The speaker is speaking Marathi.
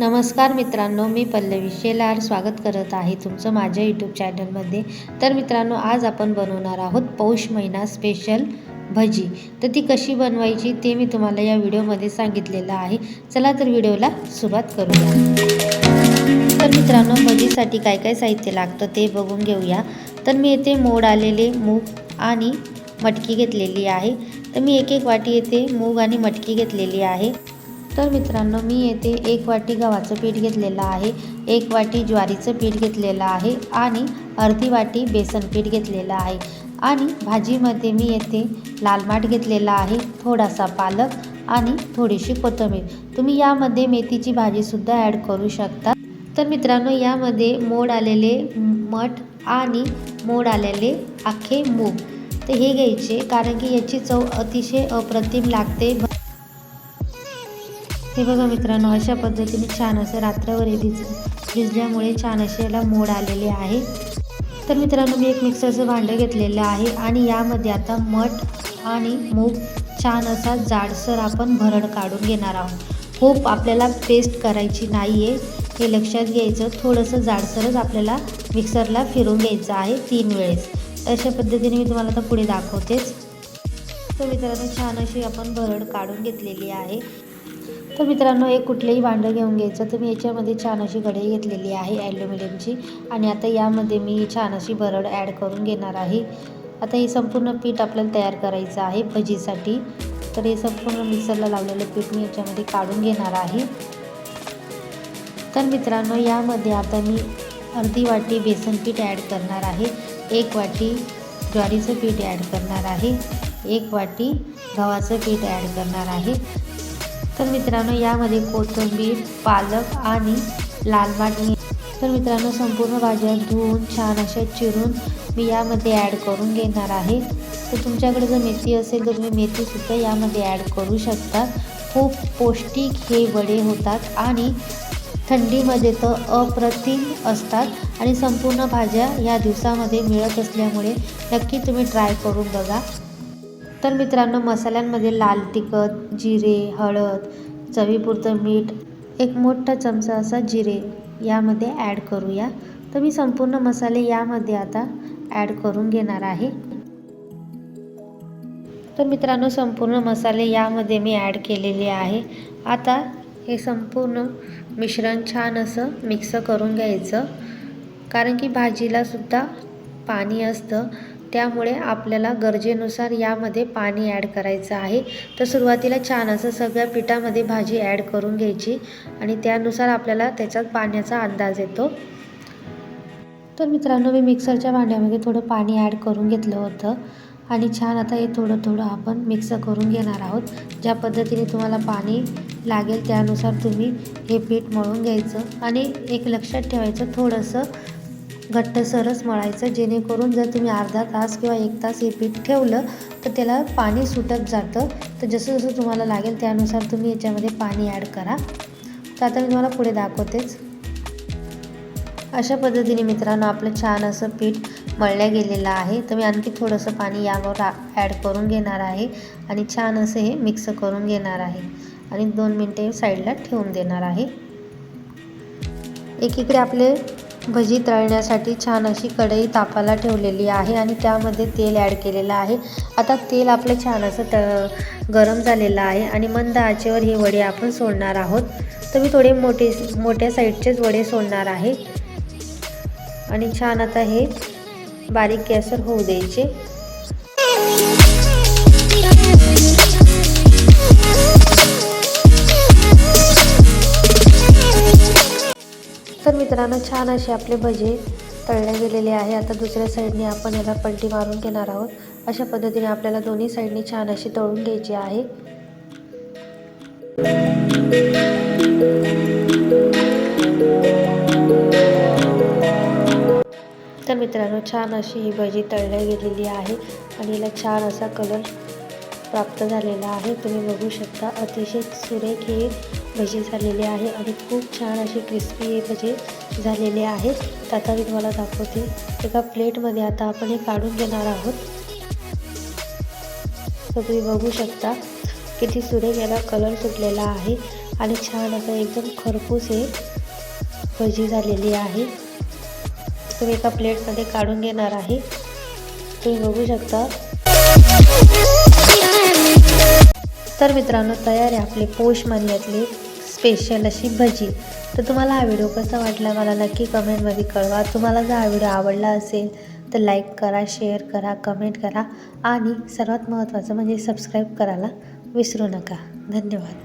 नमस्कार मित्रांनो मी पल्लवी शेलार स्वागत करत आहे तुमचं माझ्या यूट्यूब चॅनलमध्ये तर मित्रांनो आज आपण बनवणार आहोत पौष महिना स्पेशल भजी. तर ती कशी बनवायची ते मी तुम्हाला या व्हिडिओमध्ये सांगितलेलं आहे. चला तर व्हिडिओला सुरुवात करूया. तर मित्रांनो भजीसाठी काय काय साहित्य लागतं ते बघून घेऊया. तर मी येथे मोड आलेले मूग आणि मटकी घेतलेली आहे. तर मी एक एक वाटी येथे मूग आणि मटकी घेतलेली आहे. तर मित्रांनो मी येथे एक वाटी गव्हाचं पीठ घेतलेलं आहे एक वाटी ज्वारीचं पीठ घेतलेलं आहे आणि अर्धी वाटी बेसन पीठ घेतलेलं आहे. आणि भाजीमध्ये मी येथे लाल माठ घेतलेला आहे थोडासा पालक आणि थोडीशी कोथिंबीर. तुम्ही यामध्ये मेथीची भाजीसुद्धा ॲड करू शकता. तर मित्रांनो यामध्ये मोड आलेले मठ आणि मोड आलेले अख्खे मूग. तर हे घ्यायचे कारण की याची चव अतिशय अप्रतिम लागते. हे बघा मित्रांनो अशा पद्धतीने छान असं रात्रभर हे भिज भिजल्यामुळे छान असे याला मोड आलेले आहे. तर मित्रांनो मी एक मिक्सरचं भांडं घेतलेलं आहे आणि यामध्ये आता मठ आणि मूग छान असा जाडसर आपण भरड काढून घेणार आहोत. खूप आपल्याला पेस्ट करायची नाही आहे हे लक्षात घ्यायचं थोडंसं जाडसरच आपल्याला मिक्सरला फिरून घ्यायचं आहे तीन वेळेस. अशा पद्धतीने मी तुम्हाला आता पुढे दाखवतेच. तर मित्रांनो छान अशी आपण भरड काढून घेतलेली आहे. तर मित्रांनो एक कुठलंही भांडं घेऊन घ्यायचं तर मी याच्यामध्ये छान अशी कढई घेतलेली आहे ॲल्युमिनियमची आणि आता यामध्ये मी छान अशी भरड ॲड करून घेणार आहे. आता हे संपूर्ण पीठ आपल्याला तयार करायचं आहे भजीसाठी. तर हे संपूर्ण मिक्सरला लावलेलं पीठ मी याच्यामध्ये काढून घेणार आहे. तर मित्रांनो यामध्ये आता मी अर्धी वाटी बेसन पीठ ॲड करणार आहे. एक वाटी ज्वारीचं पीठ ॲड करणार आहे. एक वाटी गव्हाचं पीठ ॲड करणार आहे. तर मित्रांनो यामध्ये कोथिंबीर पालक आणि लाल वाटणी तर मित्रांनो संपूर्ण भाज्या धुवून छान अशा चिरून मी यामध्ये ॲड करून घेणार आहे. तर तुमच्याकडे जर मेथी असेल तर तुम्ही मेथीसुद्धा यामध्ये ॲड करू शकता. खूप पौष्टिक हे वडे होतात आणि थंडीमध्ये तर अप्रतिम असतात आणि संपूर्ण भाज्या या दिवसामध्ये मिळत असल्यामुळे नक्की तुम्ही ट्राय करून बघा. तर मित्रांनो मसाल्यांमध्ये लाल तिखट जिरे हळद चवीपुरतं मीठ एक मोठा चमचा असा जिरे यामध्ये ॲड करूया. तर मी संपूर्ण मसाले यामध्ये आता ॲड करून घेणार आहे. तर मित्रांनो संपूर्ण मसाले यामध्ये मी ॲड केलेले आहे. आता हे संपूर्ण मिश्रण छान असं मिक्स करून घ्यायचं. कारण की भाजीलासुद्धा पाणी असतं. त्यामुळे आपल्याला गरजेनुसार यामध्ये पाणी ॲड करायचं आहे. तर सुरुवातीला छान असं सगळ्या पिठामध्ये भाजी ॲड करून घ्यायची आणि त्यानुसार आपल्याला त्याच्यात पाण्याचा अंदाज येतो. तर मित्रांनो मी मिक्सरच्या भांड्यामध्ये थोडं पाणी ॲड करून घेतलं होतं आणि छान आता हे थोडं थोडं आपण मिक्स करून घेणार आहोत. ज्या पद्धतीने तुम्हाला पाणी लागेल त्यानुसार तुम्ही हे पीठ मळून घ्यायचं आणि एक लक्षात ठेवायचं थोडंसं घट्टसरच मळायचं जेणेकरून जर तुम्ही अर्धा तास किंवा एक तास हे पीठ ठेवलं तर त्याला पाणी सुटत जातं. तर जसं जसं तुम्हाला लागेल त्यानुसार तुम्ही याच्यामध्ये पाणी ॲड करा. तर आता मी तुम्हाला पुढे दाखवतेच. अशा पद्धतीने मित्रांनो आपलं छान असं पीठ मळल्या गेलेलं आहे. तर मी आणखी थोडंसं पाणी यावर ॲड करून घेणार आहे आणि छान असं हे मिक्स करून घेणार आहे. आणि दोन मिनटे साईडला ठेवून देणार आहे. एकीकडे आपले भजी तळण्यासाठी छान अशी कढई तापाला ठेवलेली आहे आणि त्यामध्ये तेल ॲड केलेलं आहे. आता तेल आपलं छान असं त गरम झालेलं आहे आणि मंद आचेवर हे वडे आपण सोडणार आहोत. तर मी थोडे मोठे मोठ्या साईडचेच वडे सोडणार आहे. आणि छान आता हे बारीक गॅसवर होऊ द्यायचे. तर छान असे आपले भजे तळले गेलेले आहे. आता दुसऱ्या साईडने आपण याला पलटी मारून घेणार आहोत. अशा पद्धतीने आपल्याला दोन्ही साईडने छान अशी तळून घ्यायची आहे. तर मित्रांनो छान अशी ही भजी तळल्या गेलेली आहे आणि याला छान असा कलर प्राप्त झालेला आहे. तुम्ही बघू शकता अतिशय सुरेख हे भजी झालेले आहे आणि खूप छान असे क्रिस्पी हे भजे झालेले आहेत तर आता मी तुम्हाला दाखवते. एका प्लेटमध्ये आता आपण हे काढून घेणार आहोत. तर तुम्ही बघू शकता किती सुरेख याला कलर सुटलेला आहे आणि छान असं एकदम खरपूस हे भजी झालेली आहे. तुम्ही एका प्लेटमध्ये काढून घेणार आहे. तुम्ही बघू शकता तर मित्रांनो तयार आहे आपले पोष महिन्यातली स्पेशल अशी भजी. तर तुम्हाला हा व्हिडिओ कसा वाटला मला नक्की कमेंटमध्ये कळवा. तुम्हाला जर हा व्हिडिओ आवडला असेल तर लाईक करा शेअर करा कमेंट करा आणि सर्वात महत्त्वाचं म्हणजे सबस्क्राईब करायला विसरू नका. धन्यवाद.